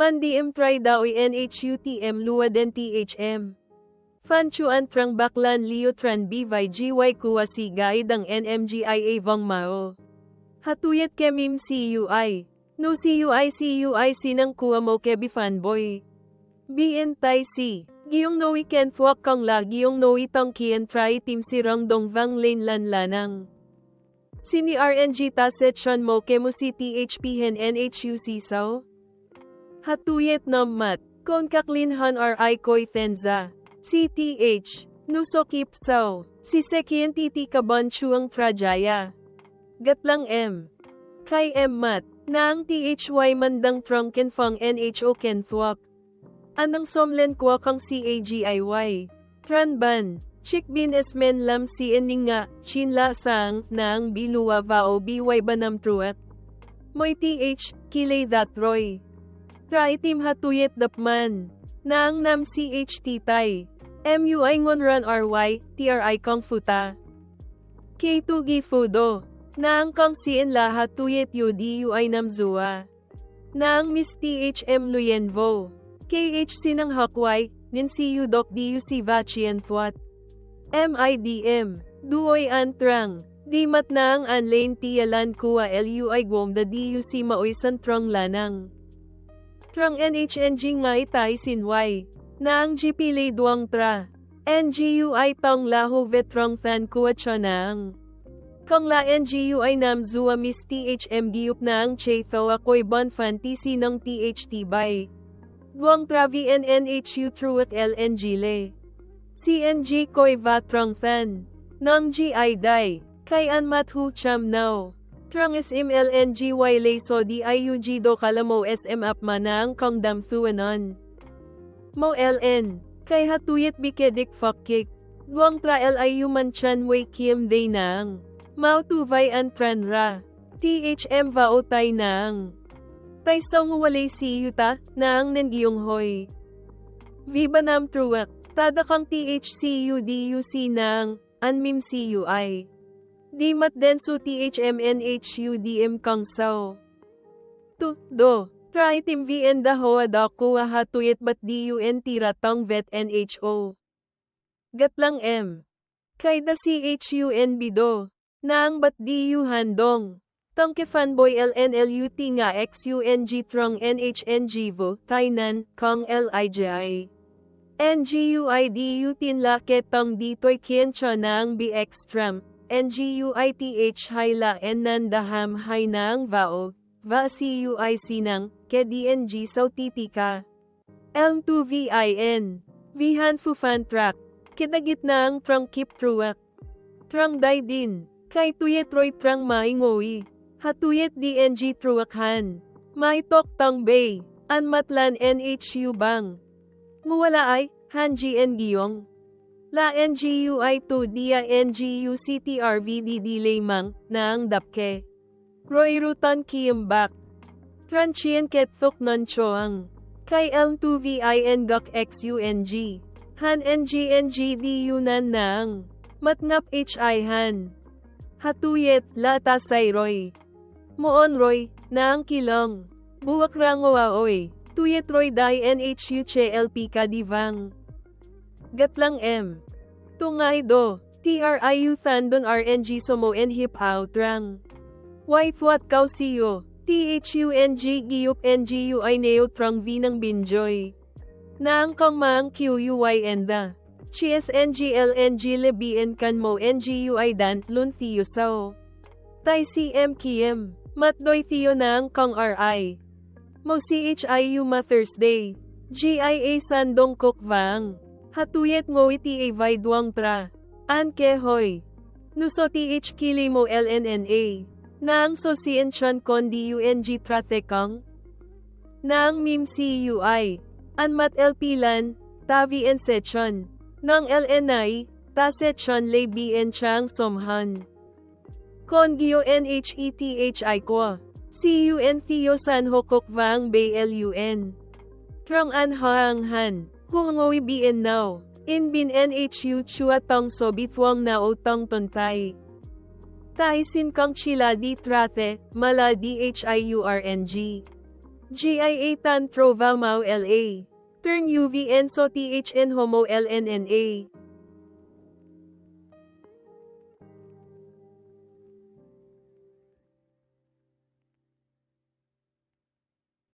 Man try daoy NHUTM luwaden THM. Fan chuan trang baklan liu tran bivay GY kuwa si guide ang NMGIA vong mao. Hatuyet kemim CUI. No CUI CUI sinang kuwa mo kebi fanboy. BN Tai Si. Giyong no weekend fuak kang la giyong no itang kien try team sirang dong vang lane lan lanang. Sini RNG taset shon mo kemo si THP hen NHUC sao? Hatuyet nammat, kon kaklinhan RI koy tenza. CTH, nusokip sao, si sekien titi kaban chuang trajaya. Gatlang M. Kay M mat, nang THY mandang trunken fang NHO ken thuak. Anang somlen kwa kang CAGIY. Tranban, chikbin esmen lam si ening nga, chinla sang, nang biluwa vao BY banam truak. Moy TH, kilay that Roy. Team hatuyet dapman. Nang nam CH titay. MUI ngon run RY, TRI kong futa. K2 gi fudo. Nang kong CN lahat tuyet UDUI nam zua. Nang Miss THM Luyenvo. KH sinang hakway, nin CU Doc DUC Vachian Thwat. MIDM. Duoy antrang. Di mat na ang anlane tiyalan kuwa LUI gwom da DUC maoy santrang lanang. Trong NHNG ngay tay sinway. Na ang GP lay duang tra. NGUI tong laho vetrong than kuwa chonang. Kong la NGUI nam zuwa mis THM giyup na ang che tho ako'y bon fan TC ng THT by. Duang travi NNHU truak LNG le. CNG ko'y vatrong than. Nang GI day. Kay an mathu cham now. Trong SM LNGY lay so di IUG do kalamo SM up manang kong dam thuanon. Mo LN, kay hatuyet bikedik fakik. Duang tra LIU man chan way kiem day nang. Mau tu vai an tran ra. THM va o tay nang. Tay song walay si yuta, nang nengiyong hoy. Viva nam truak, tada kang THCU DUC nang, anmim CUI. Di mat denso THMNHUDM kang sao. Tu, do, try tim VN da hoa da kuwa hatuyet bat DUN tira tong vet NHO. Gatlang M. Kay da CHUNB do, naang bat DU handong. Tong ke fanboy LNLUT nga XUNG trong NHNG vo, Tainan, kong LIJI. NGUIDU tinla ketong ditoy kien nang BX Trump. NGUITH Haila Enandaham Hainang Vao, Va CUI Sinang, Ke DNG Sau Titika. Elm 2 VIN. Vihan Fufan Track. Kinagit na ang Trong Kip Truak. Trong Dai Din. Kay Tuyet Roy Trong Maingoi. Hatuyet DNG Truakhan. May Tok Tang Bay. Anmatlan NHU Bang. Muwala ay, Han GN Giyong. La NGUI 2 dia NGU CTRVD Lemang, Naang Dapke. Roy Rutan Kiambak. Tranchien Ketok Non Choang. Kay Elm 2 VIN Gak XUNG. Han NGNG Yunan Naang. Matngap HI Han. Hatuyet, Lata Say Roy. Moon Roy, Naang Kilong. Buwak Rangoa Oy. Tuyet Roy Dai NHU Che Kadivang. Gatlang M. Tungay do. TRIU Thandon RNG Somo en Hip Outrang. Wife what kau siyo. THUNG Giyup NGU ay neo trong V ng Binjoy. Naang kang maang QUY enda. CSNG LNG Lebien kan mo NGU ay dant lun Theo sao. Tai CM Kiem. Matdoy Theo naang kang RI. Mo CHIU Ma Thursday. GIA Sandong Cook Vang. Hatuyet mo iti ay duang tra. An ke hoy. Nuso th kili mo LNNA. Nang so si chan kon DUNG tratekang. Nang mim CUI. Anmat LP-lan, tavi en sechon. Nang LNI, ta sechon lay BN chang somhan. Kon gio NHETHI kwa. CUN Theo San Hokok Vang Bay LUN. Trong an hoang han. Hungoy bien now. In bin NHU chua tong so bitwang na o tong tontay. Tai sin kong chila di trate, mala DHIURNG. GIA Tan Trova Mau LA. Turn UV Enso THN Homo LNNA.